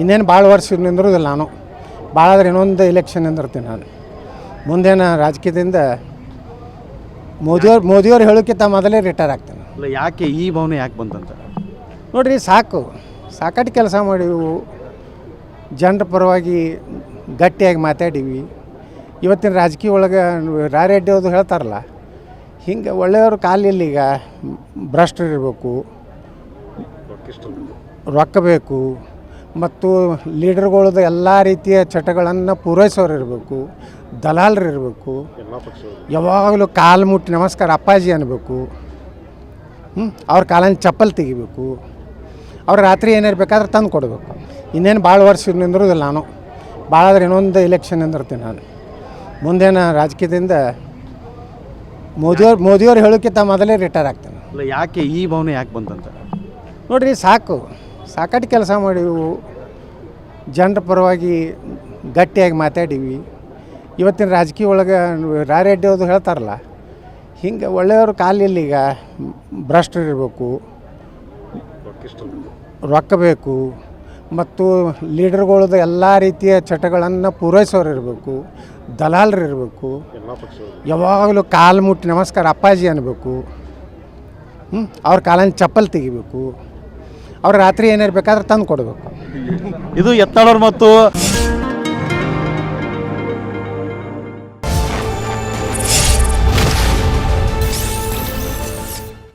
ಇನ್ನೇನು ಭಾಳ ವರ್ಷ ನಿಂದಿರೋದಿಲ್ಲ ನಾನು. ಭಾಳ ಆದರೆ ಇನ್ನೊಂದು ಎಲೆಕ್ಷನ್ ನಿಂದಿರ್ತೀನಿ ನಾನು. ಮುಂದೇನು ರಾಜಕೀಯದಿಂದ ಮೋದಿಯವ್ರು ಮೋದಿಯವ್ರು ಹೇಳೋಕ್ಕಿಂತ ಮೊದಲೇ ರಿಟೈರ್ ಆಗ್ತೀನಿ. ಅಲ್ಲ ಯಾಕೆ ಈ ಭಾವನೆ ಯಾಕೆ ಬಂತಂತ? ನೋಡಿರಿ ಸಾಕು. ಸಾಕಟ್ಟು ಕೆಲಸ ಮಾಡಿವು ಜನರ ಪರವಾಗಿ ಗಟ್ಟಿಯಾಗಿ ಮಾತಾಡೀವಿ. ಇವತ್ತಿನ ರಾಜಕೀಯ ಒಳಗೆ ರಾರೆಡ್ಡಿ ಅವರು ಹೇಳ್ತಾರಲ್ಲ ಹಿಂಗೆ ಒಳ್ಳೆಯವರು ಕಾಲಿಲ್ಲ ಈಗ ಭ್ರಷ್ಟರಿರಬೇಕು ರೊಕ್ಕ ಬೇಕು ಮತ್ತು ಲೀಡರ್ಗಳದ್ದು ಎಲ್ಲ ರೀತಿಯ ಚಟಗಳನ್ನು ಪೂರೈಸೋರು ಇರಬೇಕು ದಲಾಲರು ಇರಬೇಕು ಯಾವಾಗಲೂ ಕಾಲು ಮುಟ್ಟಿ ನಮಸ್ಕಾರ ಅಪ್ಪಾಜಿ ಅನ್ಬೇಕು ಹ್ಞೂ ಅವ್ರ ಕಾಲನ ಚಪ್ಪಲ್ ತೆಗಿಬೇಕು ಅವ್ರು ರಾತ್ರಿ ಏನಿರ್ಬೇಕಾದ್ರೆ ತಂದು ಕೊಡಬೇಕು. ಇನ್ನೇನು ಭಾಳ ವರ್ಷ ನಿಂದಿರೋದಿಲ್ಲ ನಾನು. ಭಾಳ ಆದರೆ ಇನ್ನೊಂದು ಎಲೆಕ್ಷನ್ ನಿಂದಿರ್ತೀನಿ ನಾನು. ಮುಂದೇನ ರಾಜಕೀಯದಿಂದ ಮೋದಿಯವ್ರು ಮೋದಿಯವ್ರು ಹೇಳೋಕ್ಕಿಂತ ಮೊದಲೇ ರಿಟೈರ್ ಆಗ್ತೇನೆ. ಯಾಕೆ ಈ ಭಾವನೆ ಯಾಕೆ ಬಂತಂತ? ನೋಡಿರಿ ಸಾಕು. ಸಾಕಟ್ಟು ಕೆಲಸ ಮಾಡಿವು ಜನರ ಪರವಾಗಿ ಗಟ್ಟಿಯಾಗಿ ಮಾತಾಡೀವಿ ಇವತ್ತಿನ ರಾಜಕೀಯ ಒಳಗೆ ರಾರೆಡ್ಡಿ ಅವರು ಹೇಳ್ತಾರಲ್ಲ, ಹಿಂಗೆ ಒಳ್ಳೆಯವ್ರ ಕಾಲಿಲ್ಲ ಈಗ ಭ್ರಷ್ಟರು ಇರಬೇಕು, ರೊಕ್ಕ ಬೇಕು, ಮತ್ತು ಲೀಡರ್ಗಳದ್ದು ಎಲ್ಲ ರೀತಿಯ ಚಟಗಳನ್ನು ಪೂರೈಸೋರು ಇರಬೇಕು, ದಲಾಲರು ಇರಬೇಕು, ಯಾವಾಗಲೂ ಕಾಲು ಮುಟ್ಟಿ ನಮಸ್ಕಾರ ಅಪ್ಪಾಜಿ ಅನ್ನಬೇಕು ಅವ್ರ ಕಾಲನ್ನು ಚಪ್ಪಲ್ ತೆಗಿಬೇಕು. ಅವ್ರು ರಾತ್ರಿ ಏನಿರ್ಬೇಕಾದ್ರೆ ತಂದು ಕೊಡಬೇಕು. ಇದು ಯತ್ನಾಳವ್ರು ಮತ್ತು